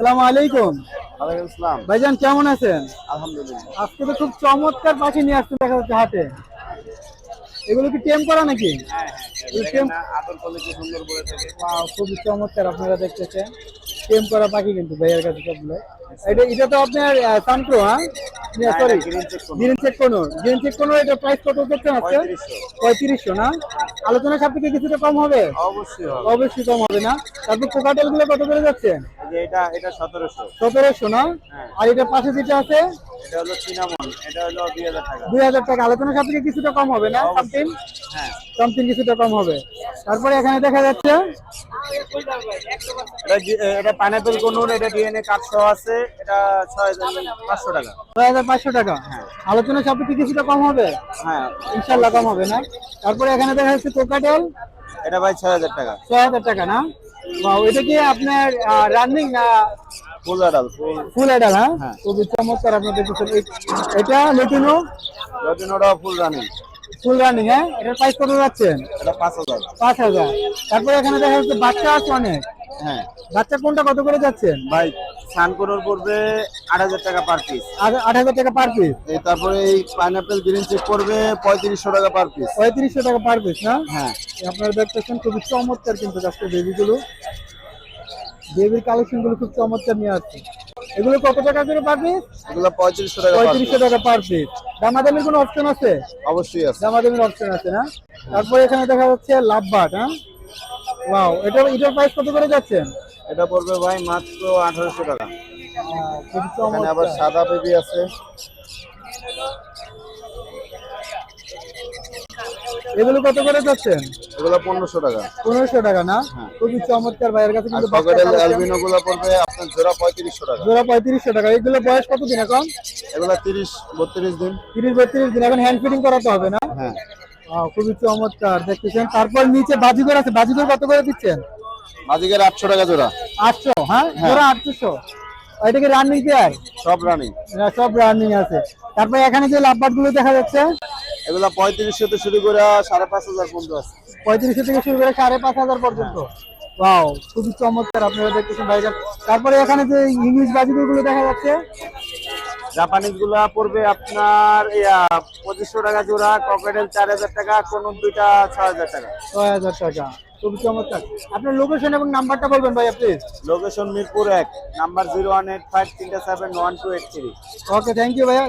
সালামু আলাইকুম। ওয়ালাইকুম আসসালাম। ভাইজান কেমন আছেন? আলহামদুলিল্লাহ। আজকে তো খুব চমৎকার পাখি নিয়ে দেখা যাচ্ছে হাতে এগুলো কি টেম করা নাকি? করে থাকে? Wow, খুবই চমৎকার আপনারা দেখতেছেন। টেম করা পাখি কিন্তু ভাইয়ের কাছে সবগুলো। এটা এটা তো আপনার সানপ্রো হ্যাঁ? Sorry green check green check কোনো। এটা প্রাইস কত আজকে? পঁয়ত্রিশশো। না? আলোচনা সাপেক্ষে কিছুটা কম হবে? অবশ্যই অবশ্যই কম হবে না। তারপর কোকাটেলগুলো কত করে যাচ্ছে? যে এটা এটা সতেরোশো। সতেরোশো না? হ্যাঁ। আর এটা পাশে যেটা আছে? এটা হলো সিনামন এটা হলো দুই হাজার টাকা। দুই হাজার টাকা। আলোচনা সাপেক্ষে কিছুটা কম হবে না? সামথিং হ্যাঁ। সামথিং কিছুটা কম হবে। তারপরে এখানে দেখা যাচ্ছে এটা এটা পাইনাপেল কোনুর এটা ডিএনএ কার্ড সহ আছে। এটা ছয় হাজার পাঁচশো টাকা। ছয় হাজার পাঁচশো টাকা। আলোচনা সাপেক্ষে কিছুটা কম হবে? হ্যাঁ। ইনশাল্লাহ কম হবে না। তারপরে এখানে দেখা যাচ্ছে কোকাটেল। এটা ভাই ছয় হাজার টাকা। ছয় হাজার টাকা না? Wow, এটা কি আপনার রানিং না ফুল আডাল ফুল অ্যাডাল হ্যাঁ। খুবই চমৎকার আপনি দেখেছেন এটা লেটিনো রটিনোটা ফুল রানিং ফুল রানিং হ্যাঁ? এটার প্রাইস কত যাচ্ছেন? এটা পাঁচ হাজার। পাঁচ হাজার। তারপরে এখানে দেখা যাচ্ছে বাচ্চা আছে অনেক। হ্যাঁ। বাচ্চা কোনটা কত করে যাচ্ছেন? ভাই সান কোনোর পড়বে আট হাজার টাকা পার পিস আট- হাজার টাকা পার পিস তারপরে এই পাইনাপেল গ্রিন চেক পড়বে পঁয়ত্রিশশো টাকা পার পিস পঁয়ত্রিশশো টাকা পার পিস না? হ্যাঁ। আপনারা দেখতেছেন খুবই চমৎকার কিন্তু আজকে বেবিগুলো বেবির কালেকশনগুলো খুব চমৎকার নিয়ে আসছে। এগুলো কত টাকা করে পার পিস এগুলো পঁয়ত্রিশশো টাকা পঁয়ত্রিশশো টাকা পার পিস দামাদামির কোনো অপশন আছে? অবশ্যই আছে। দামাদামির অপশন আছে না? তারপরে এখানে দেখা যাচ্ছে লাভবাট হ্যাঁ? ওয়াও এটা এটার প্রাইস কত করে যাচ্ছেন? এটা পড়বে ভাই মাত্র আঠারোশো টাকা। এখানে আবার সাদা বেবি আছে। এগুলো কত করে যাচ্ছেন? এগুলো পনেরোশো টাকা। পনেরোশো টাকা না? হ্যাঁ। খুবই চমৎকার ভাইয়ের কাছে কিন্তু বাচ্চা অ্যালবিনো গুলো পড়বে আপনার জোড়া পঁয়ত্রিশশো টাকা। জোড়া পঁয়ত্রিশশো টাকা। এগুলো বয়স কত দিন এখন? এগুলো তিরিশ বত্রিশ দিন। তিরিশ বত্রিশ দিন। এখন হ্যান্ড ফিটিং করাতে হবে না? হ্যাঁ। খুবই চমৎকার। দেখতেছেন। তারপর নিচে বাজিগর আছে। বাজিগর কত করে দিচ্ছেন? আটশো টাকা জোড়া। আটশো হ্যাঁ? জোড়া আটশো এটা কি রানিং পেয়ার সব রানিং সব রানিং আছে। তারপর এখানে যে লাভবাটগুলো দেখা যাচ্ছে? এগুলো পঁয়ত্রিশশো থেকে শুরু করে সাড়ে পাঁচ হাজার পর্যন্ত আছে। পঁয়ত্রিশশো থেকে শুরু করে সাড়ে পাঁচ হাজার পর্যন্ত। ওয়াও খুবই চমৎকার আপনারা দেখতেছেন ভাইজান। তারপরে এখানে যে ইংলিশ বাজিগরগুলো দেখা যাচ্ছে? জাপানিজগুলা পড়বে আপনার পঁচিশশো টাকা জোড়া ককেটেল চার হাজার টাকা কোন দুইটা ছয় হাজার টাকা। ছয় হাজার টাকা। খুবই চমৎকার আপনার লোকেশন এবং নাম্বারটা বলবেন ভাইয়া প্লিজ লোকেশন মিরপুর এক number zero one eight five তিনটা seven one two eight three okay thank you ভাইয়া।